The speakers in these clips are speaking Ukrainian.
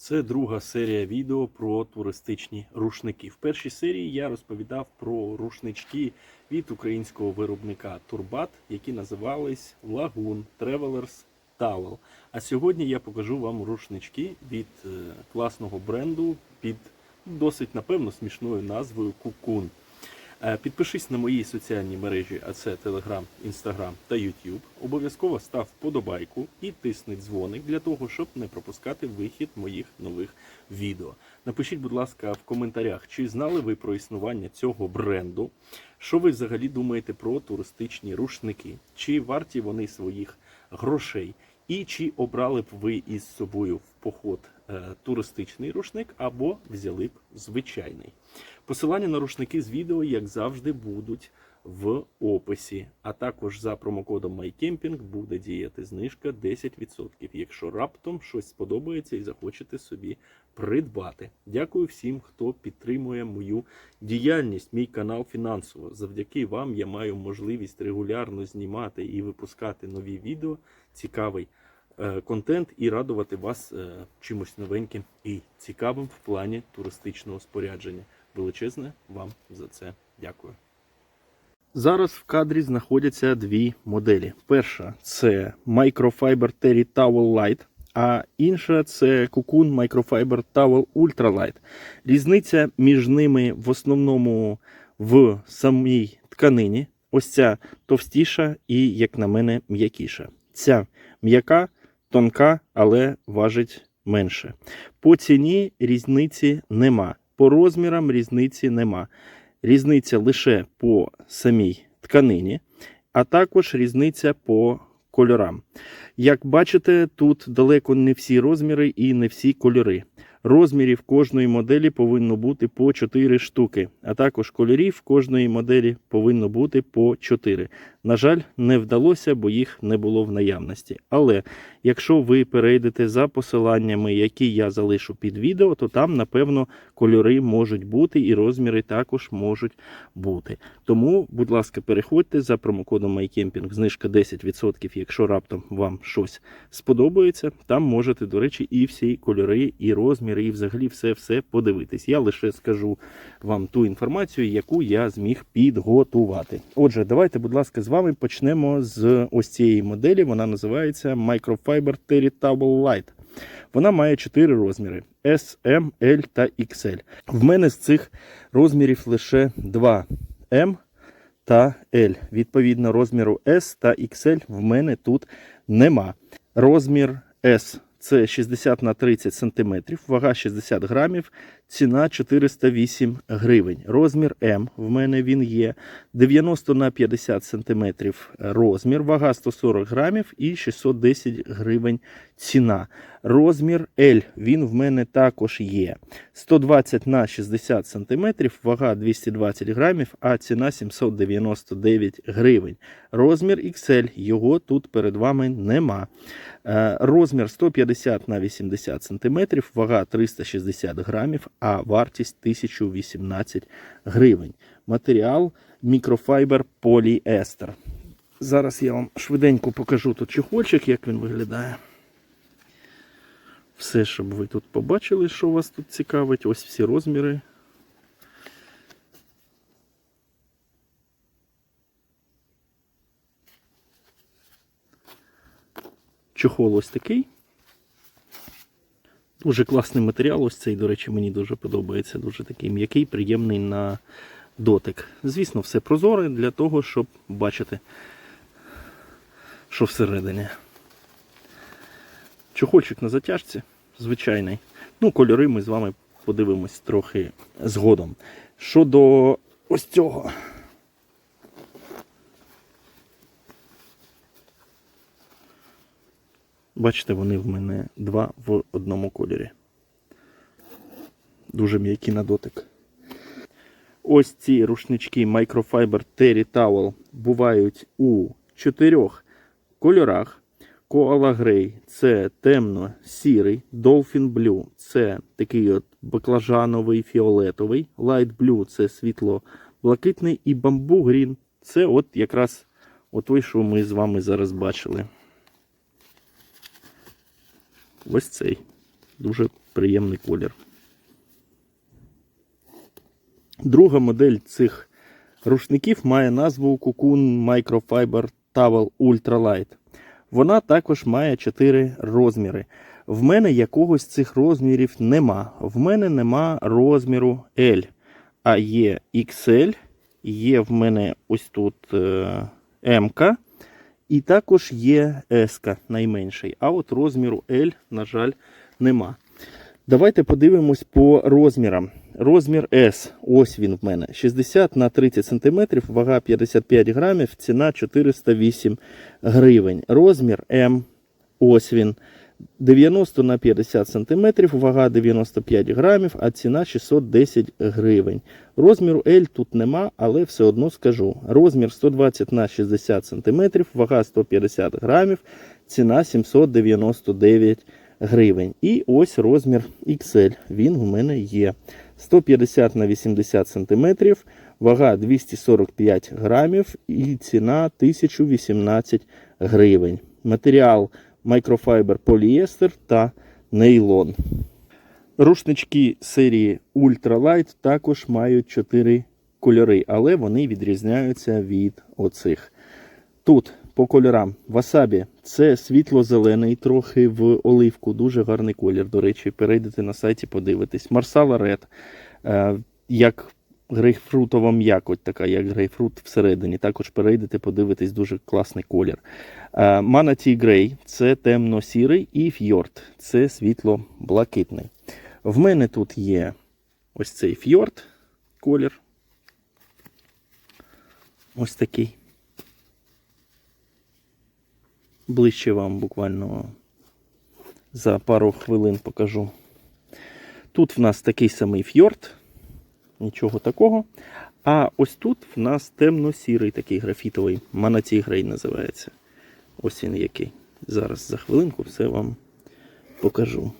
Це друга серія відео про туристичні рушники. В першій серії я розповідав про рушнички від українського виробника Турбат, які називались Лагун Travelers Towel. А сьогодні я покажу вам рушнички від е, класного бренду під досить напевно смішною назвою Кукун. Е, Підпишись на мої соціальні мережі, а це Telegram, Instagram та YouTube. Обов'язково став вподобайку і тисни дзвоник для того, щоб не пропускати вихід моїх нових відео. Напишіть, будь ласка, в коментарях, чи знали ви про існування цього бренду, що ви взагалі думаєте про туристичні рушники, чи варті вони своїх грошей, і чи обрали б ви із собою в поход туристичний рушник або взяли б звичайний. Посилання на рушники з відео, як завжди, будуть в описі. А також за промокодом MyCamping буде діяти знижка 10%, якщо раптом щось сподобається і захочете собі придбати. Дякую всім, хто підтримує мою діяльність, мій канал фінансово. Завдяки вам я маю можливість регулярно знімати і випускати нові відео, цікавий е, контент і радувати вас е, чимось новеньким і цікавим в плані туристичного спорядження. Величезне вам за це дякую. Зараз в кадрі знаходяться дві моделі. Перша це Microfiber Terry Towel Light, а інша це Cocoon Microfiber Towel Ultra Light. Різниця між ними в основному в самій тканині. Ось ця товстіша і, як на мене, м'якіша. Ця м'яка, тонка, але важить менше. По ціні різниці нема. По розмірам різниці нема. Різниця лише по самій тканині, а також різниця по кольорам. Як бачите, тут далеко не всі розміри і не всі кольори. Розмірів кожної моделі повинно бути по 4 штуки, а також кольорів кожної моделі повинно бути по 4. На жаль, не вдалося, бо їх не було в наявності. Але якщо ви перейдете за посиланнями, які я залишу під відео, то там, напевно, кольори можуть бути і розміри також можуть бути. Тому, будь ласка, переходьте за промокодом MyCamping, знижка 10%, якщо раптом вам щось сподобається. Там можете, до речі, і всі кольори, і розміри, і взагалі все-все подивитись. Я лише скажу вам ту інформацію, яку я зміг підготувати. Отже, давайте, будь ласка, з вами почнемо з ось цієї моделі. Вона називається Microfiber Terry Towel Light. Вона має 4 розміри: S, M, L та XL. В мене з цих розмірів лише 2 M та L. Відповідно, розміру S та XL в мене тут нема. Розмір S це 60 на 30 см, вага 60 грамів, ціна 408 гривень. Розмір М в мене він є 90 на 50 см розмір, вага 140 грамів і 610 гривень ціна. Розмір L він в мене також є 120 на 60 см, вага 220 грамів, а ціна 799 гривень. Розмір XL, його тут перед вами нема. Е, Розмір 150 на 80 см, вага 360 грамів, а вартість 1018 гривень. Матеріал мікрофайбер поліестер. Зараз я вам швиденько покажу тут чехольчик, як він виглядає. Все, щоб ви тут побачили, що вас тут цікавить. Ось всі розміри. Чохол ось такий. Дуже класний матеріал. Ось цей, до речі, мені дуже подобається. Дуже такий м'який, приємний на дотик. Звісно, все прозоре для того, щоб бачити, що всередині. Чохольчик на затяжці, звичайний. Ну, кольори ми з вами подивимось трохи згодом. Щодо ось цього. Бачите, вони в мене два в одному кольорі. Дуже м'які на дотик. Ось ці рушнички Microfiber Terry Towel бувають у чотирьох кольорах. Koala Grey – це темно-сірий, Dolphin Blue – це такий от баклажановий фіолетовий, Light Blue – це світло-блакитний, і Bamboo Green – це от якраз от той, що ми з вами зараз бачили. Ось цей. Дуже приємний колір. Друга модель цих рушників має назву Cocoon Microfiber Towel Ultralight. Вона також має 4 розміри. В мене якогось цих розмірів нема. В мене нема розміру L, а є XL, є в мене ось тут е, M, і також є S найменший. А от розміру L, на жаль, нема. Давайте подивимось по розмірам. Розмір S, ось він в мене. 60 на 30 см, вага 55 грамів, ціна 408 гривень. Розмір М, ось він. 90 на 50 см, вага 95 грамів, а ціна 610 гривень. Розміру L тут нема, але все одно скажу. Розмір 120 на 60 см, вага 150 грамів, ціна 799 гривень. І ось розмір XL. Він у мене є. 150 на 80 см, вага 245 грамів і ціна 1018 гривень. Матеріал мікрофайбер поліестер та нейлон. Рушнички серії Ultralight також мають 4 кольори, але вони відрізняються від оцих. Тут по кольорам васабі це світло-зелений, трохи в оливку. Дуже гарний колір. До речі, перейдете на сайті, подивитесь. Марсала Ред, е, як грейпфрутова м'якоть, така як грейпфрут всередині. Також перейдете, подивитесь, дуже класний колір. Манаті Грей це темно-сірий, і фьорд це світло-блакитний. В мене тут є ось цей фьорд колір. Ось такий. Ближче вам буквально за пару хвилин покажу. Тут в нас такий самий фьорд, нічого такого. А ось тут в нас темно-сірий такий графітовий, Манатій Грей називається. Ось він який. Зараз за хвилинку все вам покажу.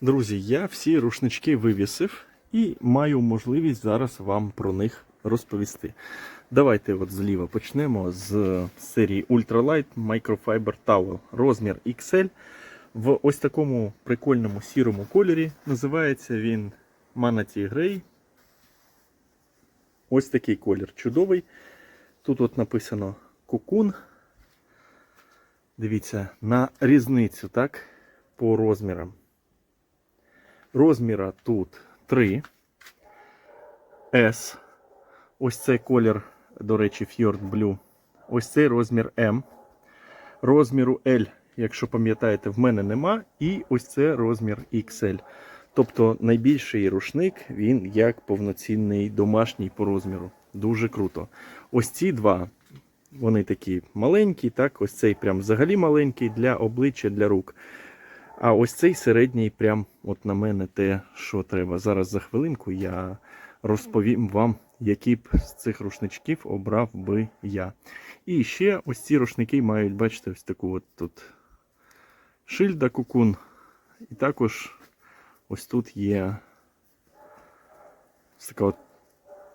Друзі, я всі рушнички вивісив і маю можливість зараз вам про них розповісти. Давайте от зліва почнемо з серії Ultralight Microfiber Towel. Розмір XL. В ось такому прикольному сірому кольорі. Називається він Manatee Grey. Ось такий колір чудовий. Тут от написано кукун. Дивіться, на різницю, так, по розмірам. Розміра тут 3. S. Ось цей колір, до речі, Fjord Blue. Ось цей розмір M. Розміру L, якщо пам'ятаєте, в мене нема. І ось це розмір XL. Тобто найбільший рушник, він як повноцінний домашній по розміру. Дуже круто. Ось ці два, вони такі маленькі, так, ось цей прям взагалі маленький для обличчя, для рук. А ось цей середній, прям от на мене те, що треба. Зараз за хвилинку я розповім вам, які б з цих рушничків обрав би я. І ще ось ці рушники мають, бачите, ось таку от тут шильда кукун. І також ось тут є ось така от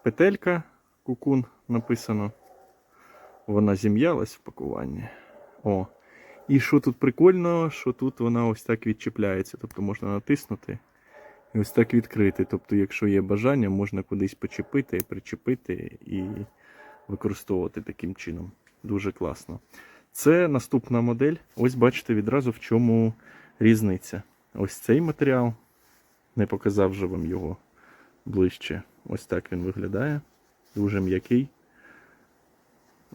петелька кукун написано. Вона зім'ялась в пакуванні. О. І що тут прикольно, що тут вона ось так відчіпляється. Тобто можна натиснути ось так відкрити. Тобто, якщо є бажання, можна кудись почепити, причепити і використовувати таким чином. Дуже класно. Це наступна модель. Ось бачите відразу в чому різниця. Ось цей матеріал. Не показав вже вам його ближче. Ось так він виглядає. Дуже м'який.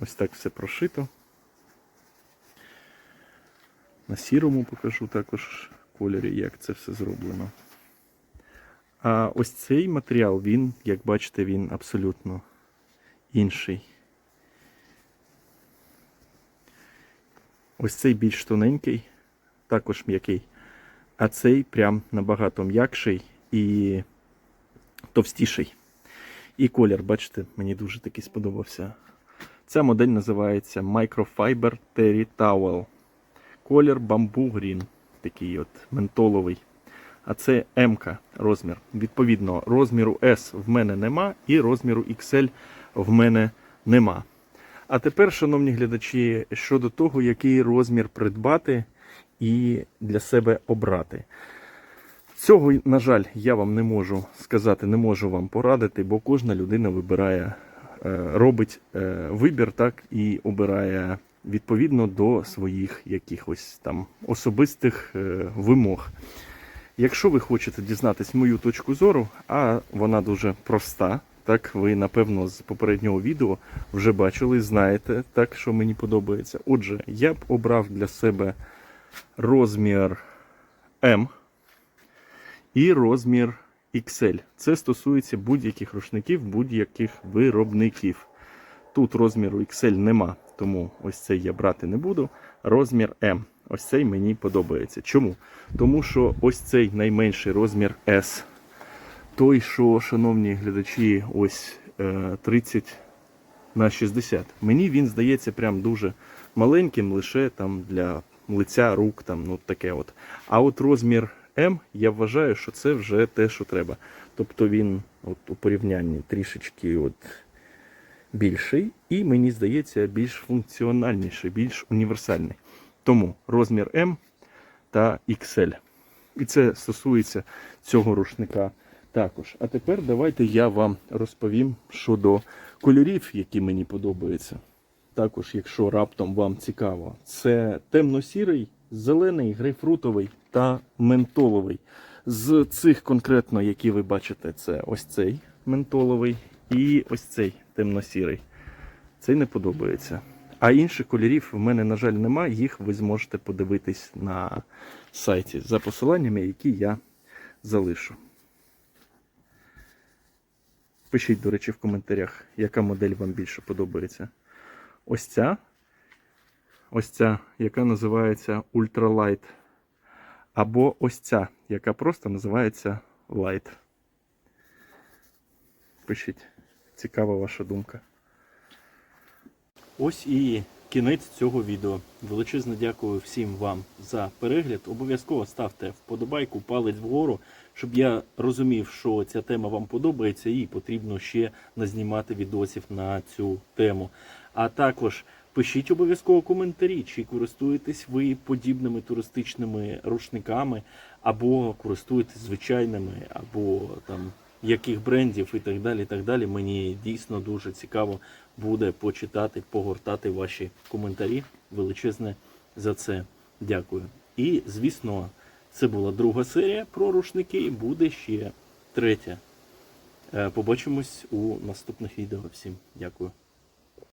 Ось так все прошито. На сірому покажу також кольорі, як це все зроблено. А ось цей матеріал, він, як бачите, він абсолютно інший. Ось цей більш тоненький, також м'який. А цей прям набагато м'якший і товстіший. І колір, бачите, мені дуже такий сподобався. Ця модель називається Microfiber Terry Towel. Колір Bamboo Green, такий от ментоловий. А це М розмір. Відповідно, розміру S в мене нема, і розміру XL в мене нема. А тепер, шановні глядачі, щодо того, який розмір придбати і для себе обрати. Цього, на жаль, я вам не можу сказати, не можу вам порадити, бо кожна людина вибирає, е, робить е, вибір так і обирає відповідно до своїх якихось там особистих е, вимог. Якщо ви хочете дізнатись мою точку зору, а вона дуже проста, так ви напевно з попереднього відео вже бачили, знаєте, так що мені подобається. Отже, я б обрав для себе розмір М і розмір XL. Це стосується будь-яких рушників, будь-яких виробників. Тут розміру XL нема, тому ось цей я брати не буду. Розмір М. Ось цей мені подобається. Чому? Тому що ось цей найменший розмір S. Той, що, шановні глядачі, ось е, 30 на 60. Мені він здається прям дуже маленьким, лише там для лиця, рук, там, ну таке от. А от розмір М, я вважаю, що це вже те, що треба. Тобто він от, у порівнянні трішечки от, більший, і мені здається, більш функціональніший, більш універсальний. Тому розмір М та XL. І це стосується цього рушника також. А тепер давайте я вам розповім щодо кольорів, які мені подобаються. Також, якщо раптом вам цікаво, це темно-сірий, зелений, грейпфрутовий та ментоловий. З цих конкретно, які ви бачите, це ось цей ментоловий і ось цей темно-сірий. Цей не подобається. А інших кольорів в мене, на жаль, немає. Їх ви зможете подивитись на сайті за посиланнями, які я залишу. Пишіть, до речі, в коментарях, яка модель вам більше подобається. Ось ця. Ось ця, яка називається Ultralight. Або ось ця, яка просто називається Light. Пишіть. Цікава ваша думка. Ось і кінець цього відео. Величезне дякую всім вам за перегляд. Обов'язково ставте вподобайку, палець вгору, щоб я розумів, що ця тема вам подобається, і потрібно ще назнімати відосів на цю тему. А також пишіть обов'язково коментарі, чи користуєтесь ви подібними туристичними рушниками, або користуєтесь звичайними, або там яких брендів і так далі. і так далі. Мені дійсно дуже цікаво буде почитати, погортати ваші коментарі. Величезне за це дякую. І, звісно, це була друга серія про рушники. і Буде ще третя. Е, Побачимось у наступних відео. Всім дякую.